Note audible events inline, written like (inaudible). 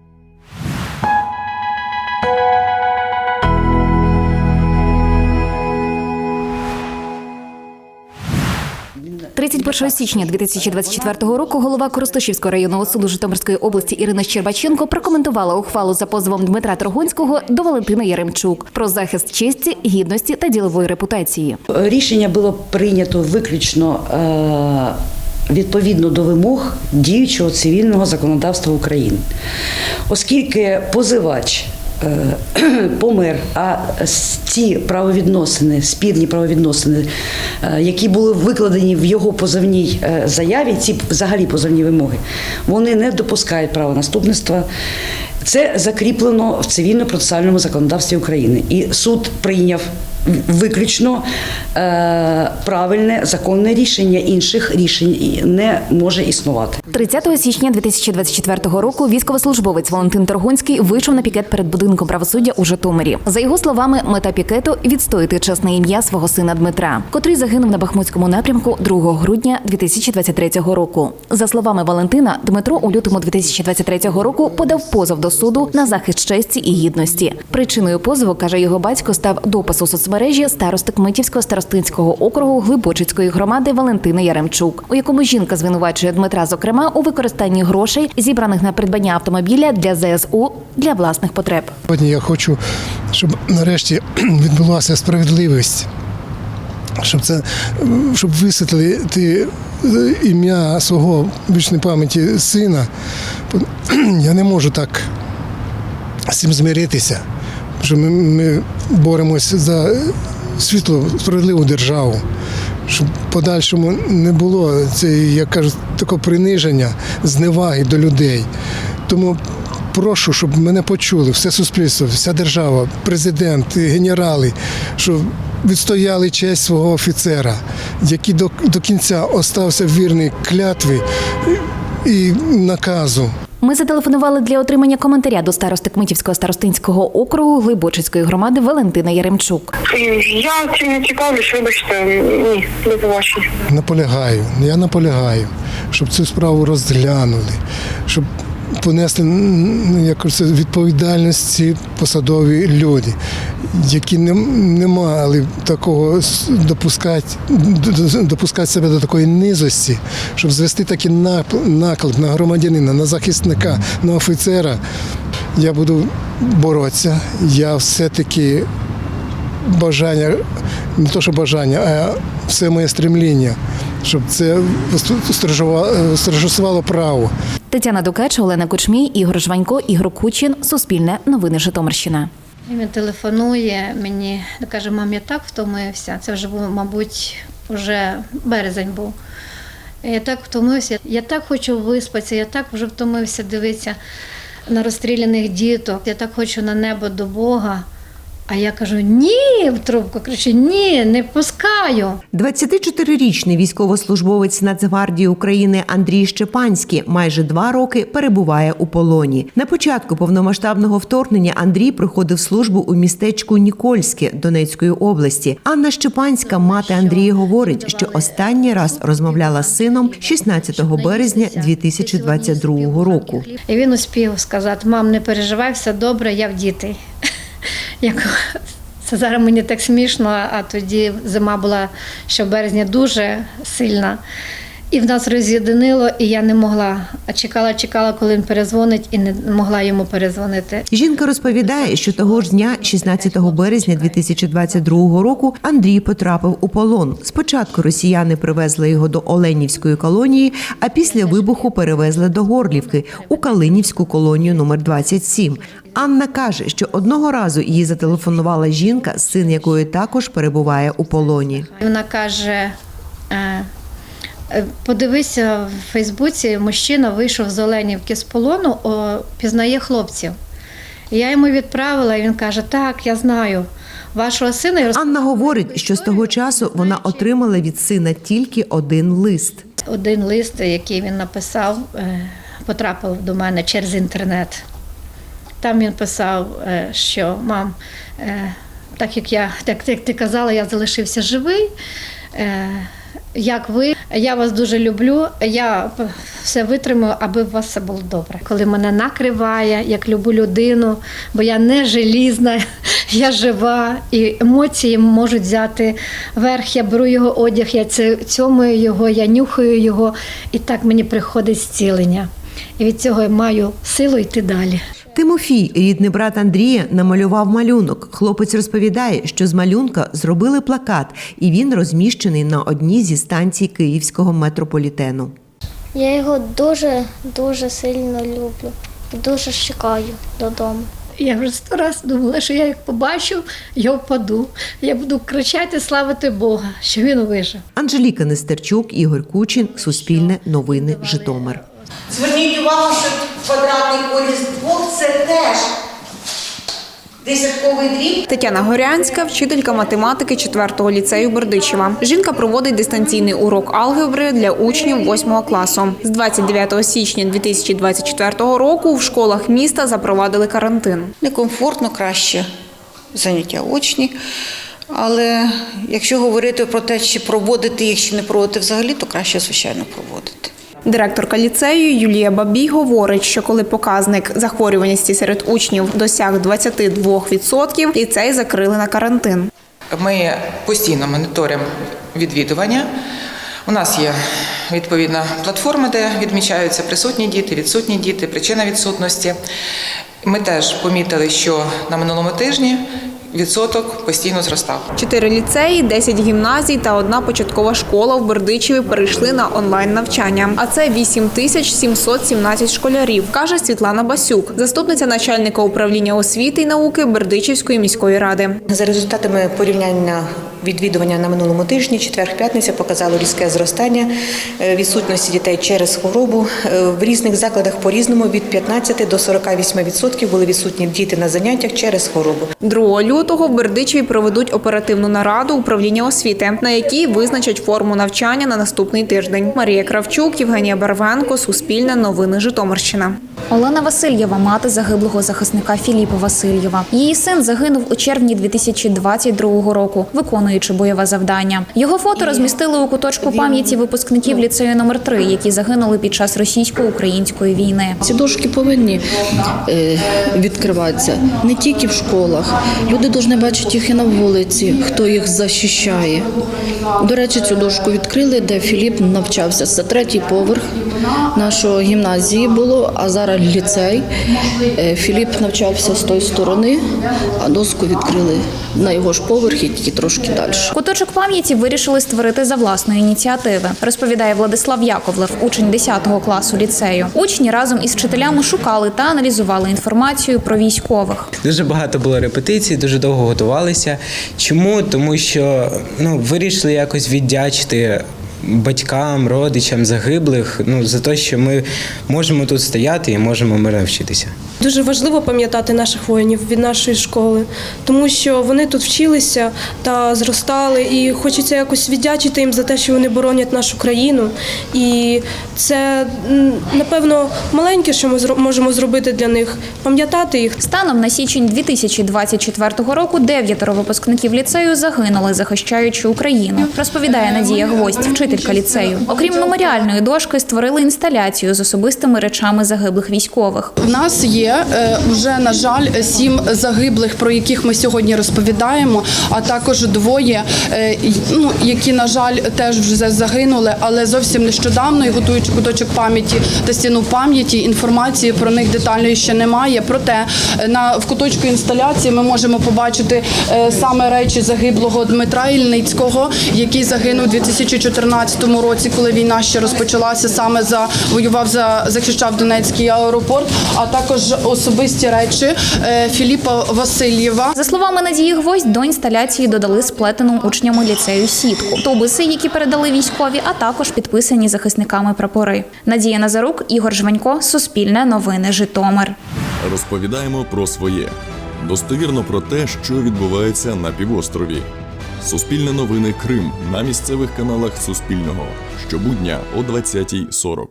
– 31 січня 2024 року голова Коростишівського районного суду Житомирської області Ірина Щербаченко прокоментувала ухвалу за позовом Дмитра Торгонського до Валентини Яремчук про захист честі, гідності та ділової репутації. Рішення було прийнято виключно е, відповідно до вимог діючого цивільного законодавства України, оскільки позивач. Е, (clears throat) Помер, а ці правовідносини, спірні правовідносини, е, які були викладені в його позовній е, заяві, ці взагалі позовні вимоги, вони не допускають правонаступництва. Це закріплено в цивільно-процесуальному законодавстві України. І суд прийняв виключно е, правильне законне рішення. Інших рішень не може існувати. 30 січня 2024 року військовослужбовець Валентин Торгонський вийшов на пікет перед будинком правосуддя у Житомирі. За його словами, мета пікету відстояти чесне ім'я свого сина Дмитра, котрий загинув на Бахмутському напрямку 2 грудня 2023 року. За словами Валентина, Дмитро у лютому 2023 року подав позов до суду на захист честі і гідності. Причиною позову каже його батько став допис у соцмережі старости Кмитівського старостинського округу Глибочицької громади Валентини Яремчук, у якому жінка звинувачує Дмитра, зокрема, у використанні грошей, зібраних на придбання автомобіля для ЗСУ для власних потреб. Сьогодні я хочу, щоб нарешті (clears throat) відбулася справедливість, щоб це щоб висвітлити е, ім'я свого вічної пам'яті сина. (clears throat) Я не можу так з цим змиритися, що ми, ми боремося за світлу, справедливу державу. Щоб подальшому не було цієї, як кажуть, такого приниження, зневаги до людей. Тому прошу, щоб мене почули, все суспільство, вся держава, президент, генерали, щоб відстояли честь свого офіцера, який до, до кінця остався вірний клятві і наказу. Ми зателефонували для отримання коментаря до старости Кмитівського старостинського округу Глибочицької громади Валентина Яремчук. Я цим не цікавлюсь, вибачте, ні, не побачення. Наполягаю, я наполягаю, щоб цю справу розглянули, щоб понесли якось відповідальності посадові люди, які не, не мали такого допускати, допускати себе до такої низості, щоб звести такий наклеп на громадянина, на захисника, на офіцера. Я буду боротися. Я все-таки бажання, не то що бажання, а все моє стремління, щоб це стражувало право. Тетяна Дукач, Олена Кучмій, Ігор Жванько, Ігор Кучин. Суспільне новини Житомирщина. Він телефонує мені, каже, мам, я так втомився. Це вже був, мабуть, вже березень був. Я так втомився, я так хочу виспатися, я так вже втомився дивитися на розстріляних діток, я так хочу на небо до Бога. А я кажу: ні, в трубку кричу, ні, не пускаю. 24-річний військовослужбовець Нацгвардії України Андрій Щепанський майже два роки перебуває у полоні. На початку повномасштабного вторгнення Андрій проходив службу у містечку Нікольське Донецької області. Анна Щепанська, мати Андрія, говорить, що останній раз розмовляла з сином 16 березня 2022 року. І він успів сказати: мам, не переживай, все добре, я в. (laughs) Як це зараз мені так смішно, а тоді зима була ще в березні дуже сильна. І в нас роз'єдинило, і я не могла. А чекала, чекала, коли він перезвонить, і не могла йому перезвонити. Жінка розповідає, що того ж дня, 16 березня 2022 року, Андрій потрапив у полон. Спочатку росіяни привезли його до Оленівської колонії, а після вибуху перевезли до Горлівки у Калинівську колонію номер 27. Анна каже, що одного разу їй зателефонувала жінка, син якої також перебуває у полоні. Вона каже: е, подивися в Фейсбуці, мужчина вийшов з Оленівки з полону, о, пізнає хлопців. Я йому відправила, і він каже: Так, я знаю вашого сина. І роз- Анна говорить, що з того часу вона отримала від сина тільки один лист. Один лист, який він написав, е, потрапив до мене через інтернет. Там він писав, е, що мам, е, так як я, так як ти казала, я залишився живий. Як ви. Я вас дуже люблю. Я все витримаю, аби у вас все було добре. Коли мене накриває, як любу людину, бо я не желізна, (laughs) я жива, і емоції можуть взяти верх. Я беру його одяг, я цьомаю його, я нюхаю його, і так мені приходить зцілення. І від цього я маю силу йти далі. Тимофій, рідний брат Андрія, намалював малюнок. Хлопець розповідає, що з малюнка зробили плакат, і він розміщений на одній зі станцій київського метрополітену. Я його дуже дуже сильно люблю і дуже чекаю додому. Я вже сто раз думала, що я як побачу, я впаду. Я буду кричати, славити Бога, що він вижив. Анжеліка Нестерчук, Ігор Кучин, Суспільне новини, Житомир. Зверніть увагу, що квадратний корінь двох це теж десятковий дріб. Тетяна Горянська, вчителька математики 4-го ліцею Бердичева. Жінка проводить дистанційний урок алгебри для учнів 8 класу. З 29 січня 2024 року в школах міста запровадили карантин. Некомфортно краще заняття очні. Але якщо говорити про те, чи проводити їх, чи не проводити взагалі, то краще, звичайно, проводити. Директорка ліцею Юлія Бабій говорить, що коли показник захворюваності серед учнів досяг 22%, ліцей закрили на карантин. Ми постійно моніторимо відвідування. У нас є відповідна платформа, де відмічаються присутні діти, відсутні діти, причина відсутності. Ми теж помітили, що на минулому тижні відсоток постійно зростав. Чотири ліцеї, 10 гімназій та одна початкова школа в Бердичеві перейшли на онлайн навчання. А це 8 тисяч 717 школярів, каже Світлана Басюк, заступниця начальника управління освіти і науки Бердичівської міської ради. За результатами порівняння відвідування на минулому тижні, четвер-п'ятниця показало різке зростання е, відсутності дітей через хворобу. Е, В різних закладах по-різному від 15 до 48% були відсутні діти на заняттях через хворобу. 2 лютого в Бердичеві проведуть оперативну нараду управління освіти, на якій визначать форму навчання на наступний тиждень. Марія Кравчук, Євгенія Барвенко, Суспільне новини Житомирщина. Олена Васильєва, мати загиблого захисника Філіпа Васильєва. Її син загинув у червні 2022 року, виконуючи бойове завдання. Його фото розмістили у куточку пам'яті випускників ліцею номер 3 які загинули під час російсько-української війни. Ці дошки повинні е, відкриватися не тільки в школах. Люди повинні бачити їх і на вулиці, хто їх захищає. До речі, цю дошку відкрили, де Філіп навчався. Це третій поверх нашої гімназії було, а зараз ліцей. Е, Філіп навчався з тої сторони, а доску відкрили на його ж поверхі, тільки трошки далі. Куточок пам'яті вирішили створити за власної ініціативи, розповідає Владислав Яковлев, учень 10 класу ліцею. Учні разом із вчителями шукали та аналізували інформацію про військових. Дуже багато було репетицій, дуже довго готувалися. Чому? Тому що ну, вирішили якось віддячити батькам, родичам загиблих ну, за те, що ми можемо тут стояти і можемо мирно вчитися. Дуже важливо пам'ятати наших воїнів від нашої школи, тому що вони тут вчилися та зростали, і хочеться якось віддячити їм за те, що вони боронять нашу країну. І це напевно маленьке, що ми можемо зробити для них, пам'ятати їх. Станом на січень 2024 року дев'ятеро випускників ліцею загинули, захищаючи Україну. Розповідає Надія Гвоздь, вчителька ліцею. Окрім меморіальної дошки, створили інсталяцію з особистими речами загиблих військових. В нас є е, вже, на жаль, сім загиблих, про яких ми сьогодні розповідаємо, а також двоє, е, ну, які, на жаль, теж вже загинули, але зовсім нещодавно, і готуючи куточок пам'яті та стіну пам'яті, інформації про них детальної ще немає. Проте е, на в куточку інсталяції ми можемо побачити саме речі загиблого Дмитра Ільницького, який загинув у 2014 році, коли війна ще розпочалася. Саме за воював за захищав Донецький аеропорт, а також особисті речі е, Філіпа Васильєва. За словами Надії Гвоздь, до інсталяції додали сплетену учнями ліцею сітку, тубуси, які передали військові, а також підписані захисниками прапори. Надія Назарук, Ігор Жванько, Суспільне новини, Житомир. Розповідаємо про своє достовірно про те, що відбувається на півострові. Суспільне новини Крим на місцевих каналах Суспільного щобудня о 20.40.